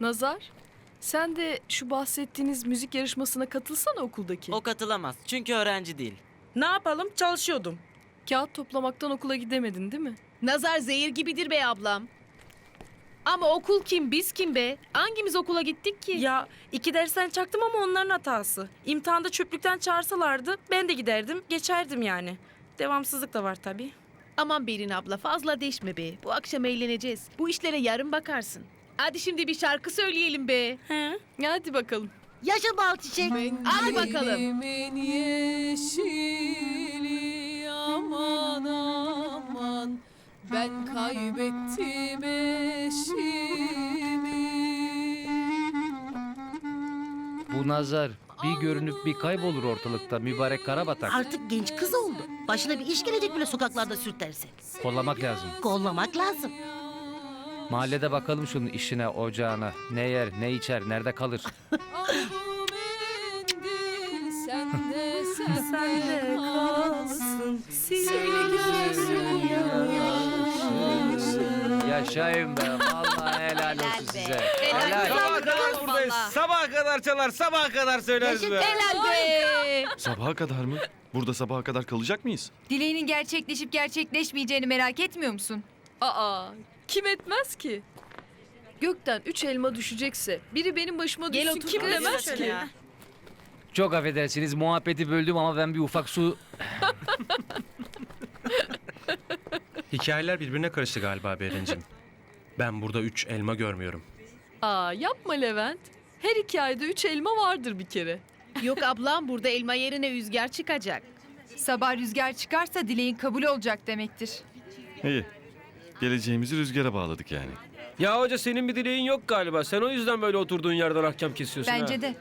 Nazar, sen de şu bahsettiğiniz müzik yarışmasına katılsana okuldaki. O katılamaz çünkü öğrenci değil. Ne yapalım? Çalışıyordum. Kağıt toplamaktan okula gidemedin değil mi? Nazar zehir gibidir be ablam. Ama okul kim, biz kim be? Hangimiz okula gittik ki? Ya iki dersten çaktım ama onların hatası. İmtihanda çöplükten çağırsalardı ben de giderdim, geçerdim yani. Devamsızlık da var tabii. Aman Berin abla fazla deşme be. Bu akşam eğleneceğiz. Bu işlere yarın bakarsın. Hadi şimdi bir şarkı söyleyelim be. He? Hadi bakalım. Yaşa bal çiçek. Hadi bakalım. Yeşili aman aman Ben kaybettim eşimi Bu nazar bir görünüp bir kaybolur ortalıkta mübarek karabatak. Artık genç kız oldu. Başına bir iş gelecek bile sokaklarda sürterse. Kollamak lazım. Kollamak lazım. Mahallede bakalım şunun işine, ocağına. Ne yer, ne içer, nerede kalır. Kalsın Seni gözüm Yaşayın be. Vallahi helal olsun size. Helal. Sabaha kadar buradayız. Sabaha kadar çalar, sabaha kadar söyleriz be. Helal be. Sabaha kadar mı? Burada sabaha kadar kalacak mıyız? Dileğinin gerçekleşip gerçekleşmeyeceğini merak etmiyor musun? Aa, kim etmez ki? Gökten üç elma düşecekse biri benim başıma Gel düşsün otur kim kız. demez Şöyle ki? ya. Çok affedersiniz muhabbeti böldüm ama ben bir ufak su... Hikayeler birbirine karıştı galiba Berincim. Ben burada üç elma görmüyorum. Aa yapma Levent. Her hikayede üç elma vardır bir kere. Yok ablam burada elma yerine rüzgar çıkacak. Sabah rüzgar çıkarsa dileğin kabul olacak demektir. İyi. Geleceğimizi rüzgara bağladık yani. Ya hoca senin bir dileğin yok galiba. Sen o yüzden böyle oturduğun yerden ahkam kesiyorsun ha. Bence de.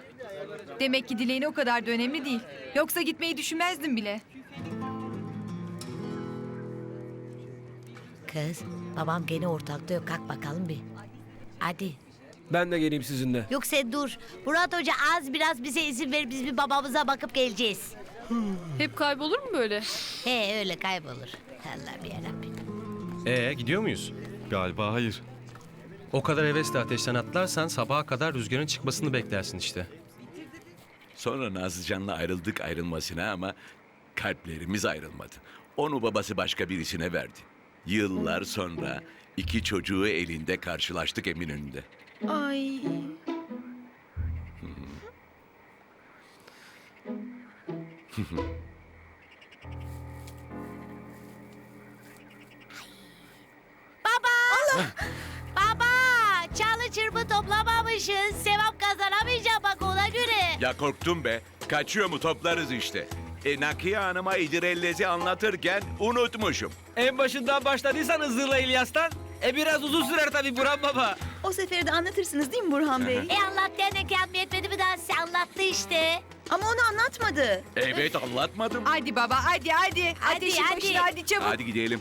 Demek ki dileğin o kadar da önemli değil. Yoksa gitmeyi düşünmezdim bile. Kız babam gene ortalıkta yok. Kalk bakalım bir. Hadi. Ben de geleyim sizinle. Yok sen dur. Murat Hoca az biraz bize izin ver. Biz bir babamıza bakıp geleceğiz. Hep kaybolur mu böyle? He öyle kaybolur. Allah'ım yarabbim. Ee gidiyor muyuz? Galiba hayır. O kadar hevesle ateşten atlarsan sabaha kadar rüzgarın çıkmasını beklersin işte. Sonra Nazlıcan'la ayrıldık ayrılmasına ama kalplerimiz ayrılmadı. Onu babası başka birisine verdi. Yıllar sonra iki çocuğu elinde karşılaştık Eminönü'nde. Ay. Baba çalı çırpı toplamamışız. Sevap kazanamayacağım bak ona göre. Ya korktum be. Kaçıyor mu toplarız işte. E Nakiye Hanım'a İdirellez'i anlatırken unutmuşum. En başından başladıysan Hızır'la İlyas'tan. E biraz uzun sürer tabii Burhan Baba. O seferi de anlatırsınız değil mi Burhan Bey? E Allah dernek yanma yetmedi mi daha size anlattı işte. Ama onu anlatmadı. Evet anlatmadım. Hadi baba hadi hadi. Hadi, Ateşin hadi. başına hadi çabuk. Hadi gidelim.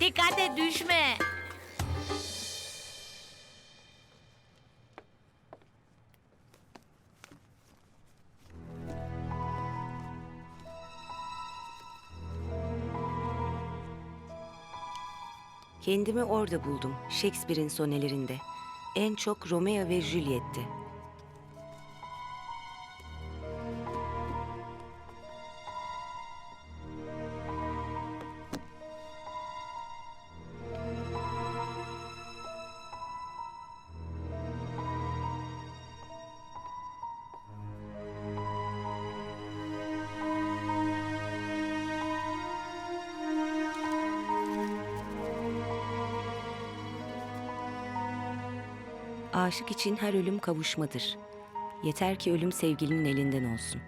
Dikkat et düşme. Kendimi orada buldum, Shakespeare'in sonelerinde. En çok Romeo ve Juliet'ti. Aşık için her ölüm kavuşmadır. Yeter ki ölüm sevgilinin elinden olsun.